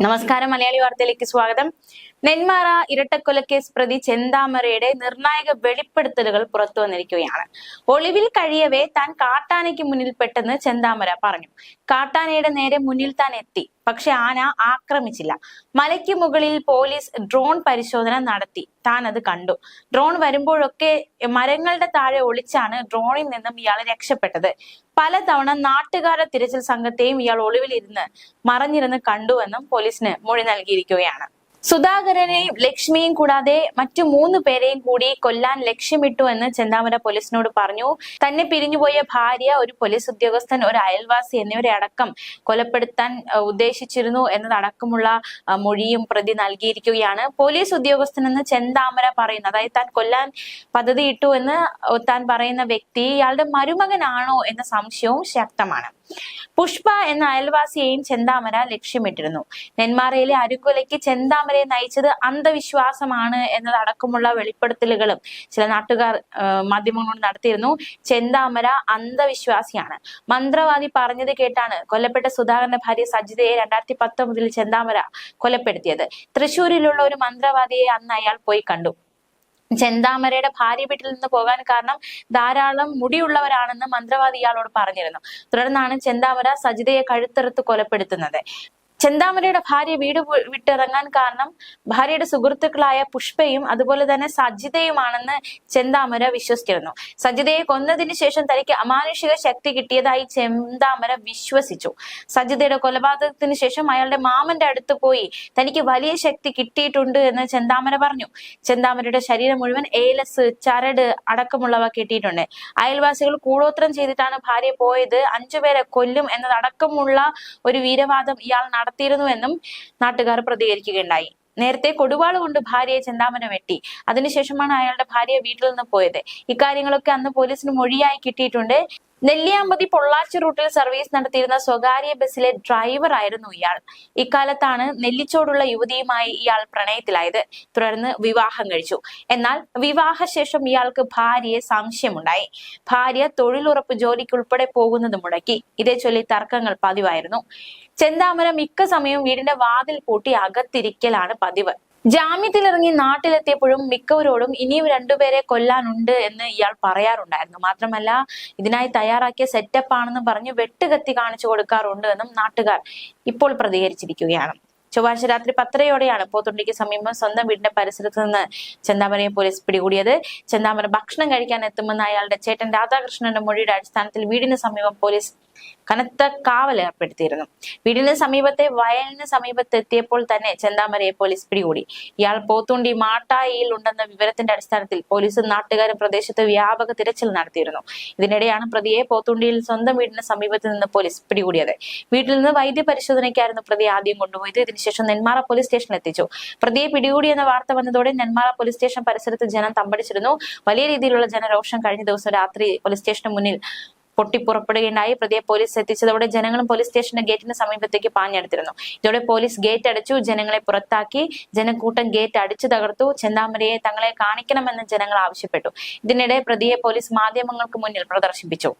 നമസ്കാരം. മലയാളി വാർത്തയിലേക്ക് സ്വാഗതം. നെന്മാറ ഇരട്ടക്കൊലക്കേസ് പ്രതി ചെന്താമരയുടെ നിർണായക വെളിപ്പെടുത്തലുകൾ പുറത്തു വന്നിരിക്കുകയാണ്. ഒളിവിൽ കഴിയവേ താൻ കാട്ടാനയ്ക്ക് മുന്നിൽ പെട്ടെന്ന് ചെന്താമര പറഞ്ഞു. കാട്ടാനയുടെ നേരെ മുന്നിൽ താൻ എത്തി. പക്ഷെ ആന ആക്രമിച്ചില്ല. മലയ്ക്ക് മുകളിൽ പോലീസ് ഡ്രോൺ പരിശോധന നടത്തി. താൻ അത് കണ്ടു. ഡ്രോൺ വരുമ്പോഴൊക്കെ മരങ്ങളുടെ താഴെ ഒളിച്ചാണ് ഡ്രോണിൽ നിന്നും ഇയാൾ രക്ഷപ്പെട്ടത്. പലതവണ നാട്ടുകാരുടെ തിരച്ചിൽ സംഘത്തെയും ഇയാൾ ഒളിവിലിരുന്ന് മറഞ്ഞിരുന്ന് കണ്ടുവെന്നും പോലീസിന് മൊഴി നൽകിയിരിക്കുകയാണ്. സുധാകരനെയും ലക്ഷ്മിയും കൂടാതെ മറ്റു മൂന്ന് പേരെയും കൂടി കൊല്ലാൻ ലക്ഷ്യമിട്ടു എന്ന് ചെന്താമര പോലീസിനോട് പറഞ്ഞു. തന്നെ പിരിഞ്ഞുപോയ ഭാര്യ ഒരു പോലീസ് ഉദ്യോഗസ്ഥൻ ഒരു അയൽവാസി എന്നിവരെ അടക്കം കൊലപ്പെടുത്താൻ ഉദ്ദേശിച്ചിരുന്നു എന്നതടക്കമുള്ള മൊഴിയും പ്രതി നൽകിയിരിക്കുകയാണ്. പോലീസ് ഉദ്യോഗസ്ഥൻ എന്ന് ചെന്താമര പറയുന്നു. അതായത് താൻ കൊല്ലാൻ പദ്ധതിയിട്ടു എന്ന് താൻ പറയുന്ന വ്യക്തി ഇയാളുടെ മരുമകനാണോ എന്ന സംശയവും ശക്തമാണ്. പുഷ്പ എന്ന അയൽവാസിയെയും ചെന്താമര ലക്ഷ്യമിട്ടിരുന്നു. നെന്മാറയിലെ അരുക്കൊലയ്ക്ക് ചെന്താമരയെ നയിച്ചത് അന്ധവിശ്വാസമാണ് എന്നതടക്കമുള്ള വെളിപ്പെടുത്തലുകളും ചില നാട്ടുകാർ മാധ്യമങ്ങളോട് നടത്തിയിരുന്നു. ചെന്താമര അന്ധവിശ്വാസിയാണ്. മന്ത്രവാദി പറഞ്ഞത് കേട്ടാണ് കൊല്ലപ്പെട്ട സുധാകരന്റെ ഭാര്യ സജിതയെ രണ്ടായിരത്തി പത്തൊമ്പതിൽ ചെന്താമര കൊലപ്പെടുത്തിയത്. തൃശൂരിലുള്ള ഒരു മന്ത്രവാദിയെ അന്ന് അയാൾ പോയി കണ്ടു. ചെന്താമരയുടെ ഭാര്യ വീട്ടിൽ നിന്ന് പോകാൻ കാരണം ധാരാളം മുടിയുള്ളവരാണെന്ന് മന്ത്രവാദി ഇയാളോട് പറഞ്ഞിരുന്നു. തുടർന്നാണ് ചെന്താമര സജിതയെ കഴുത്തറുത്ത് കൊലപ്പെടുത്തുന്നത്. ചെന്താമരയുടെ ഭാര്യ വീട് വിട്ടിറങ്ങാൻ കാരണം ഭാര്യയുടെ സുഹൃത്തുക്കളായ പുഷ്പയും അതുപോലെ തന്നെ സജിതയുമാണെന്ന് ചെന്താമര വിശ്വസിച്ചിരുന്നു. സജിതയെ കൊന്നതിന് ശേഷം തനിക്ക് അമാനുഷിക ശക്തി കിട്ടിയതായി ചെന്താമര വിശ്വസിച്ചു. സജിതയുടെ കൊലപാതകത്തിന് ശേഷം അയാളുടെ മാമന്റെ അടുത്ത് പോയി തനിക്ക് വലിയ ശക്തി കിട്ടിയിട്ടുണ്ട് എന്ന് ചെന്താമര പറഞ്ഞു. ചെന്താമരയുടെ ശരീരം മുഴുവൻ ഏലസ് ചരട് അടക്കമുള്ളവ കിട്ടിയിട്ടുണ്ട്. അയൽവാസികൾ കൂടോത്രം ചെയ്തിട്ടാണ് ഭാര്യ പോയത്. അഞ്ചുപേരെ കൊല്ലും എന്നതടക്കമുള്ള ഒരു വീരവാദം ഇയാൾ നടത്തിയിരുന്നുവെന്നും നാട്ടുകാർ പ്രതികരിക്കുകയുണ്ടായി. നേരത്തെ കൊടുവാൾ കൊണ്ട് ഭാര്യയെ ചെന്താമന വെട്ടി. അതിനുശേഷമാണ് അയാളുടെ ഭാര്യ വീട്ടിൽ നിന്ന് പോയത്. ഇക്കാര്യങ്ങളൊക്കെ അന്ന് പോലീസിന് മൊഴിയായി കിട്ടിയിട്ടുണ്ട്. നെല്ലിയാമ്പതി പൊള്ളാച്ചി റൂട്ടിൽ സർവീസ് നടത്തിയിരുന്ന സ്വകാര്യ ബസ്സിലെ ഡ്രൈവറായിരുന്നു ഇയാൾ. ഇക്കാലത്താണ് നെല്ലിച്ചോടുള്ള യുവതിയുമായി ഇയാൾ പ്രണയത്തിലായത്. തുടർന്ന് വിവാഹം കഴിച്ചു. എന്നാൽ വിവാഹശേഷം ഇയാൾക്ക് ഭാര്യയെ സംശയമുണ്ടായി. ഭാര്യ തൊഴിലുറപ്പ് ജോലിക്കുൾപ്പെടെ പോകുന്നത് മുടക്കി. ഇതേ ചൊല്ലി തർക്കങ്ങൾ പതിവായിരുന്നു. ചെന്താമര മിക്ക സമയവും വീടിന്റെ വാതിൽ പൂട്ടി അകത്തിരിക്കലാണ് പതിവ്. ജാമ്യത്തിലിറങ്ങി നാട്ടിലെത്തിയപ്പോഴും മിക്കവരോടും ഇനിയും രണ്ടുപേരെ കൊല്ലാനുണ്ട് എന്ന് ഇയാൾ പറയാറുണ്ടായിരുന്നു. മാത്രമല്ല ഇതിനായി തയ്യാറാക്കിയ സെറ്റപ്പ് ആണെന്ന് പറഞ്ഞ് വെട്ടുകത്തി കാണിച്ചു കൊടുക്കാറുണ്ട് എന്നും നാട്ടുകാർ ഇപ്പോൾ പ്രതികരിച്ചിരിക്കുകയാണ്. ചൊവ്വാഴ്ച രാത്രി പത്തരയോടെയാണ് പോത്തുണ്ടിക്ക് സമീപം സ്വന്തം വീടിന്റെ പരിസരത്ത് നിന്ന് ചെന്താമരയെ പോലീസ് പിടികൂടിയത്. ചെന്താമര ഭക്ഷണം കഴിക്കാൻ എത്തുമെന്ന് അയാളുടെ ചേട്ടൻ രാധാകൃഷ്ണന്റെ മൊഴിയുടെ അടിസ്ഥാനത്തിൽ വീടിന് സമീപം പോലീസ് കനത്ത കാവൽ ഏർപ്പെടുത്തിയിരുന്നു. വീടിന് സമീപത്തെ വയലിന് സമീപത്തെത്തിയപ്പോൾ തന്നെ ചെന്താമരയെ പോലീസ് പിടികൂടി. ഇയാൾ പോത്തുണ്ടി മാട്ടായിയിൽ ഉണ്ടെന്ന വിവരത്തിന്റെ അടിസ്ഥാനത്തിൽ പോലീസും നാട്ടുകാരും പ്രദേശത്ത് വ്യാപക തിരച്ചിൽ നടത്തിയിരുന്നു. ഇതിനിടെയാണ് പ്രതിയെ പോത്തുണ്ടിയിൽ സ്വന്തം വീടിന് സമീപത്ത് നിന്ന് പോലീസ് പിടികൂടിയത്. വീട്ടിൽ നിന്ന് വൈദ്യ പരിശോധനയ്ക്കായിരുന്നു പ്രതിയെ ആദ്യം കൊണ്ടുപോയത്. ഇതിനുശേഷം നെന്മാറ പോലീസ് സ്റ്റേഷനിൽ എത്തിച്ചു. പ്രതിയെ പിടികൂടിയെന്ന വാർത്ത വന്നതോടെ നെന്മാറ പോലീസ് സ്റ്റേഷൻ പരിസരത്ത് ജനം തമ്പടിച്ചിരുന്നു. വലിയ രീതിയിലുള്ള ജനരോഷം കഴിഞ്ഞ ദിവസം രാത്രി പോലീസ് സ്റ്റേഷന് മുന്നിൽ പൊട്ടിപ്പുറപ്പെടുകയുണ്ടായി. പ്രതിയെ പോലീസ് എത്തിച്ചതോടെ ജനങ്ങളും പോലീസ് സ്റ്റേഷന്റെ ഗേറ്റിന് സമീപത്തേക്ക് പാഞ്ഞെടുത്തിരുന്നു. ഇതോടെ പോലീസ് ഗേറ്റ് അടച്ചു ജനങ്ങളെ പുറത്താക്കി. ജനക്കൂട്ടം ഗേറ്റ് അടിച്ചു തകർത്തു. ചെന്താമരയെ തങ്ങളെ കാണിക്കണമെന്ന് ജനങ്ങൾ ആവശ്യപ്പെട്ടു. ഇതിനിടെ പ്രതിയെ പോലീസ് മാധ്യമങ്ങൾക്ക് മുന്നിൽ പ്രദർശിപ്പിച്ചു.